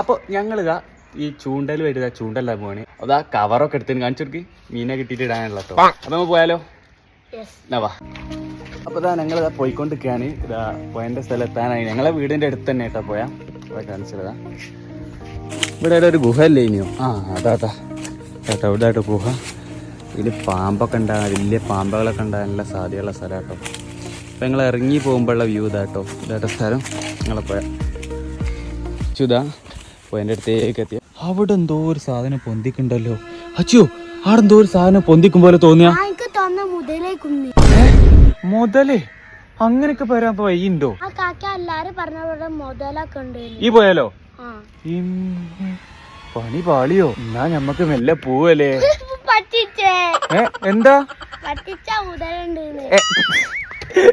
അപ്പൊ ഞങ്ങളിതാ ഈ ചൂണ്ടൽ വരുക ചൂണ്ടല്ല പോവാണ് അതാ കവറൊക്കെ എടുത്തിന് കാണിച്ചു കൊടുക്ക്. മീനെ കിട്ടിയിട്ട് ഇടാനുള്ള കേട്ടോ അപ്പൊ നമുക്ക് പോയാലോ? എന്നാ വാ. അപ്പൊ ഇതാ ഞങ്ങൾ ഇതാ പോയിക്കൊണ്ടിരിക്കുകയാണ് ഇതാ പോയന്റെ സ്ഥലത്താനായി. ഞങ്ങളെ വീടിന്റെ അടുത്ത് തന്നെ കേട്ടോ പോയാ. പോയി കാണിച്ചതാ. ഇവിടെ ഒരു ഗുഹ അല്ലേ ഇനിയോ? ആ അതാ അതാ. കേട്ടോ ഇവിടെ ആയിട്ട് ഗുഹ. ഇതിൽ പാമ്പൊക്കെ ഉണ്ടാകാൻ വലിയ പാമ്പുകളൊക്കെ ഉണ്ടാകാനുള്ള സാധ്യതയുള്ള സ്ഥലം കേട്ടോ. അപ്പം ഞങ്ങൾ ഇറങ്ങി പോകുമ്പോഴുള്ള വ്യൂ ഇതാട്ടോ ഇതായിട്ട് സ്ഥലം. ഞങ്ങളെ പോയാ. ചുതാ. പോയതിന്റെ അടുത്തേക്ക് എത്തിയ. അവിടെ എന്തോ ഒരു സാധനം പൊന്തിക്കുണ്ടല്ലോ അച്ഛോ അവിടെ എന്തോ ഒരു സാധനം പൊന്തിക്കും പോലെ തോന്നിയ. മുതലേ അങ്ങനെയൊക്കെ വരാൻ ഉണ്ട് ഈ പോയാലോ? പണി പാളിയോ? എന്നാ ഞമ്മക്ക് മെല്ലെ പോവല്ലേ? പറ്റിച്ചേ. എന്താ? പറ്റിച്ച മുതലുണ്ട് ഏ,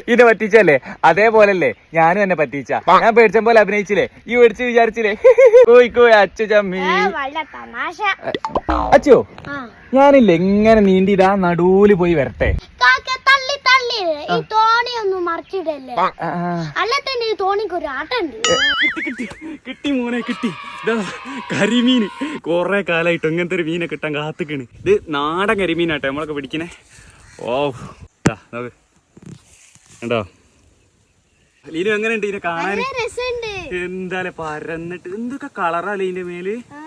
ഇതിനെ പറ്റിച്ചല്ലേ? അതേപോലല്ലേ ഞാനും എന്നെ പറ്റിച്ച. ഞാൻ പേടിച്ച പോലെ അഭിനയിച്ചില്ലേ? ഈ പേടിച്ച് വിചാരിച്ചില്ലേ? കോയി കോയി അച്ചു ചമ്മി. അച്ചോ ഞാനില്ലേ ഞാനില്ലേ എങ്ങനെ നീണ്ടിടാ നടൂൽ പോയി വരട്ടെ? കാക്ക തള്ളി തള്ളി. ഈ തോണി ഒന്ന് മറിച്ചിടല്ലേ? ആ, ആ. അല്ല തന്നെ ഈ തോണിക്ക് ഒരു ആട്ടുണ്ട്. കിട്ടി കിട്ടി. കിട്ടി മോനെ കിട്ടി. ഇതാ കരിമീൻ കൊറേ കാലായിട്ട് ഇങ്ങനത്തെ ഒരു മീനെ കിട്ടാൻ കാത്തുക്കണ്. ഇത് നാടൻ കരിമീനാട്ടെ നമ്മളൊക്കെ പിടിക്കണേ. ഓ ദാ, നോക്ക്. കണ്ടോ? ലീനു എങ്ങനെയുണ്ട് ഇതിനെ കാണാൻ? എന്താ പരന്നിട്ട്? എന്തൊക്കെ കളറാ ലീന്റെ മേൽ? ആ,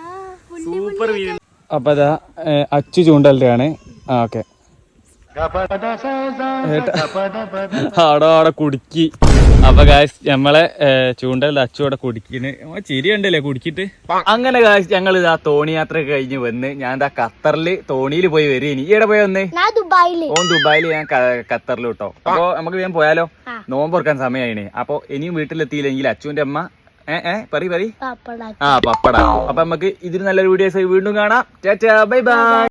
സൂപ്പർ മീൻ അപ്പൊ അതാ അച്ചു ചൂണ്ടലാണ് ആ ഓക്കെ. ആടോ ആടെ കുടുക്കി. അപ്പൊ ഗായ്സ് നമ്മളെ ചൂണ്ടൽ അച്ചു അവിടെ കുടുക്കിന്. ചിരി ഉണ്ടല്ലേ കുടിക്കിട്ട്? അങ്ങനെ ഗായ്സ് ഞങ്ങൾ ഇതാ തോണി യാത്ര കഴിഞ്ഞ് വന്ന് ഞാൻ ഇതാ ഖത്തറിൽ തോണിയിൽ പോയി വരും ഇനി ഈടെ പോയി വന്ന്? ഞാൻ ദുബായിൽ. ഓൻ ദുബായിൽ ഞാൻ ഖത്തറിൽ കിട്ടോ അപ്പൊ നമുക്ക് വേഗം പോയാലോ. നോമ്പ് ഓർക്കാൻ സമയമായിന് അപ്പൊ ഇനിയും വീട്ടിലെത്തിയില്ലെങ്കിൽ അച്ചുവിന്റെ അമ്മ ഏ ഏ പറി പറി. പപ്പട. ആ പപ്പട. അപ്പൊ നമുക്ക് ഇതിന് നല്ലൊരു വീഡിയോസ് വീണ്ടും കാണാം. Bye bye.